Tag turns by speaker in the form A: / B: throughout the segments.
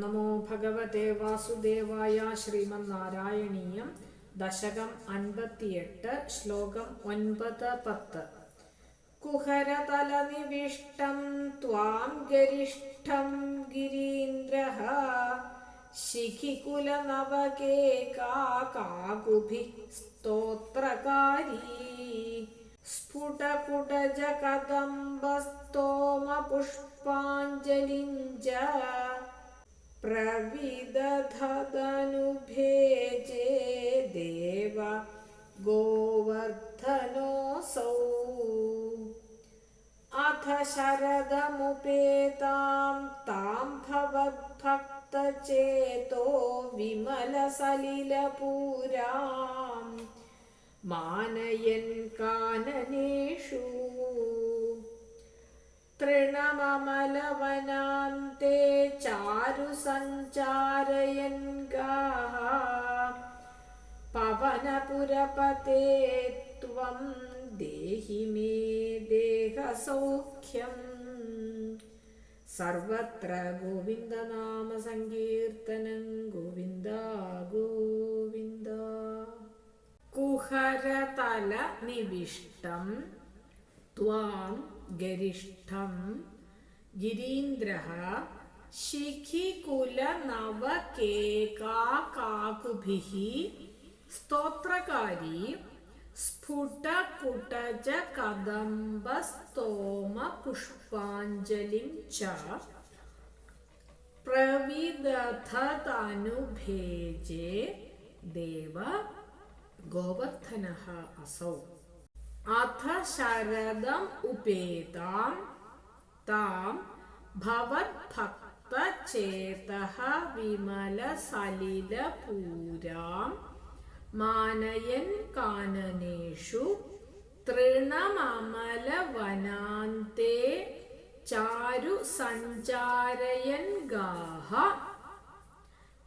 A: നമോ ഭഗവതേ വാസുദേവായ ശ്രീമന്നാരായണീയം ദശകം അൻപത്തിയെട്ട് ശ്ലോകം ഒൻപത് പത്ത്. കുഹരതലനിവിഷ്ടം ത്വാം ഗരിഷ്ഠം ഗിരീന്ദ്ര ശിഖികുലനവകേ കാകുഭി സ്തോത്രകാരീ സ്ഫുടകുടജകദംബസ്തോമപുഷ്പാഞ്ജലിം प्रविदधदनुभेजे देव गोवर्धनोऽसौ अथ शरदमुपेतां तां भवद्भक्तचेतो विमलसलिलपूराम् मानयन् काननेषु तृणममलवनान्ते चारयन् गाः पवनपुरपते त्वं देहि मे देहसौख्यम् सर्वत्र गोविन्दनामसङ्कीर्तनं गोविन्द गोविन्द कुहरतलनिविष्टं त्वां गरिष्ठं गिरीन्द्रः शिखी कुल नव के का शिखिकुलनवकेकाकाकुभिः स्तोत्रकारी स्फुट कुटज कदंब स्तोम स्फुटकुटजकदम्बस्तोमपुष्पाञ्जलिं च प्रविदधतानुभेजे देव गोवर्धनः असौ अथ शरदम् उपेतां तां भवद्भक्त त्वचेतः विमलसलिलपूरां मानयन् काननेषु तृणममलवनान्ते चारु सञ्चारयन् गाः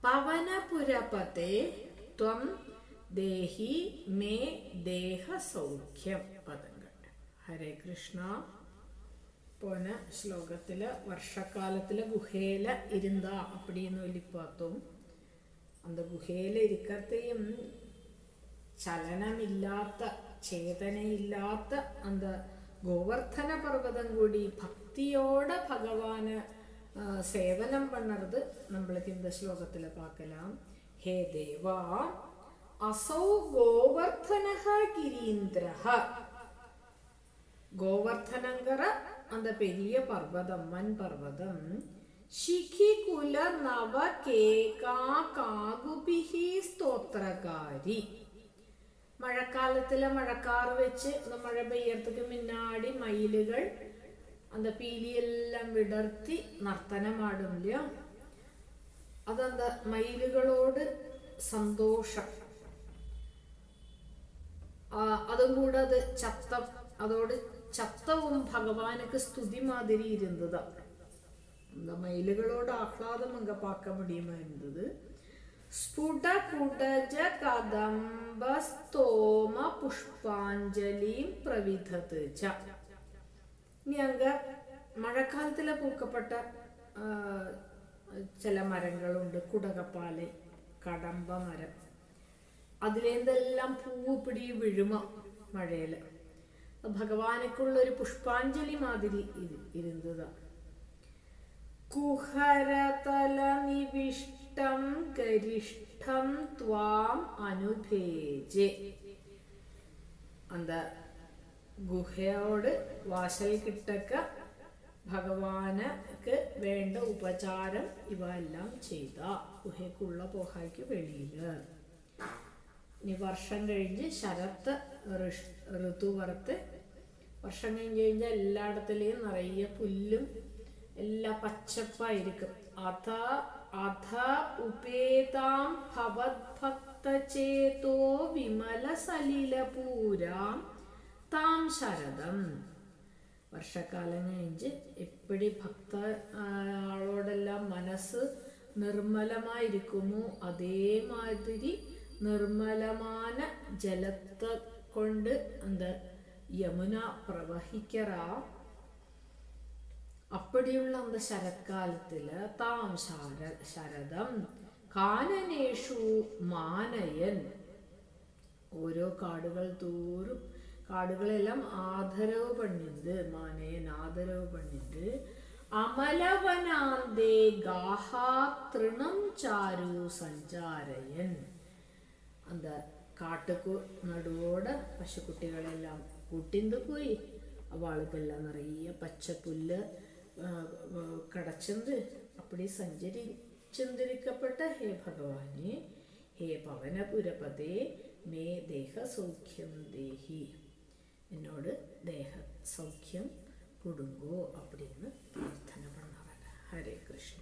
A: पवनपुरपते त्वं देहि मे देहसौख्यं पदङ्ग हरे कृष्ण പോന ശ്ലോകത്തില് വർഷക്കാലത്തില് குகையில இருந்தா அப்படின்னு சொல்லி பார்த்தோம் அந்த குகையில இருக்கிறதையும் ചലനമില്ലാത്ത ചേതനയില്ലാത്ത அந்த கோவர்த்தன பர்வதம் கூடி பக்தியோட பகவான சேவனம் பண்ணுறது நம்மளுக்கு இந்த ஸ்லோகத்தில் பார்க்கலாம் ஹே தேவா அசௌ கோவர்த்தனக கிரீந்திரஹ கோவர்த்தனங்கிற அந்த பெரிய பர்வதம் மண் பர்வதம் ശിഖി കുല നവ കേകാകുപിഹി സ്തോത്രകാരി. മഴക്കാലത്തിലെ മഴക്കാർ വെച്ച് മഴ மழை பெய்யறதுக்கு മയിലുകൾ അന്ത പീലിയെല്ലാം വിടർത്തി നർത്തനമാടില്ല ഇല്ല മയിലുകളോട് സന്തോഷം. അതും കൂടെ അത് ചത്തം അതോട് ചത്തവും ഭഗവാനുക്ക് സ്തുതി മാതിരി ഇരുന്നത് அந்த மயிலுகளோட ஆஹ்லாதம் அங்க பார்க்க முடியுமா இருந்தது ஸ்புட குடஜ கதம்ப ஸ்தோம പുഷ്പാഞ്ജലിയും പ്രവിധത് ച ഇനി അങ്ങ് മഴക്കാലത്തിലെ പൂക്കപ്പെട്ട ചില മരങ്ങളുണ്ട് കുടകപ്പാല് കടമ്പ മരം അതിലേന്തെല്ലാം പൂവ് പിടി വിഴുമ മഴയില് ഭഗവാനക്കുള്ളൊരു പുഷ്പാഞ്ജലി മാതിരി ഇരുന്നത്. കുഹരതല കുഹരതലനിവിഷ്ടം ഗരിഷ്ഠം ത്വാം അനുഭേജെ. അന്ത ഗുഹയോട് വാശൽ കിട്ടക്ക ഭഗവാനക്ക് വേണ്ട ഉപചാരം ഇവ എല്ലാം ചെയ്ത. ഗുഹയ്ക്കുള്ള പോഹായ്ക്ക് വെളിയിൽ. ഇനി വർഷം കഴിഞ്ഞ് ശരത്ത് ഋതു വറുത്ത് വർഷങ്ങൾ കഴിഞ്ഞാൽ എല്ലായിടത്തുലെയും നിറയെ പുല്ലും എല്ലാം പച്ചപ്പായിരിക്കും. അഥ അഥ ഉപേതാം ഭവത്ഭക്തചേതോ വിമല സലിലപൂരാം താം ശരദം. വർഷക്കാലം കഴിഞ്ഞ് എപ്പോഴും ഭക്ത ആളോടെല്ലാം മനസ്സ് നിർമ്മലമായിരിക്കുമോ? അതേമാതിരി നിർമ്മലമായ ജലത്തെ കൊണ്ട് എന്താ യമുന പ്രവഹിക്കറാ. അപ്പടിയുള്ള അന്ത ശരത്കാലത്തിൽ താം ശാര ശരദം കാനനേഷു മാനയൻ. ഓരോ കാടുകൾ തോറും കാടുകളെല്ലാം ആദരവ് പണിത് മാനയൻ ആദരവ് പണിത്. അമലവനാന്തേ ഗാഹാതൃണം ചാരു സഞ്ചാരയൻ. അന്ത കാട്ടുക്കു നടുവോട് പശുക്കുട്ടികളെല്ലാം കൂട്ടിന്ത് പോയി. വാളുകെല്ലാം നിറയെ പച്ചപ്പുല്ല് കടച്ചെന്ത്. അപ്പടി സഞ്ചരിച്ചെന്തിരിക്കപ്പെട്ട ഹേ ഭഗവാനെ? ഹേ പവനപുരപതേ മേ ദേഹ സൗഖ്യം ദേഹി. എന്നോട് ദേഹ സൗഖ്യം കൊടുങ്കോ? അപ്പടിന്ന് പ്രാർത്ഥന പണ്ണവൻ ഹരേ കൃഷ്ണ.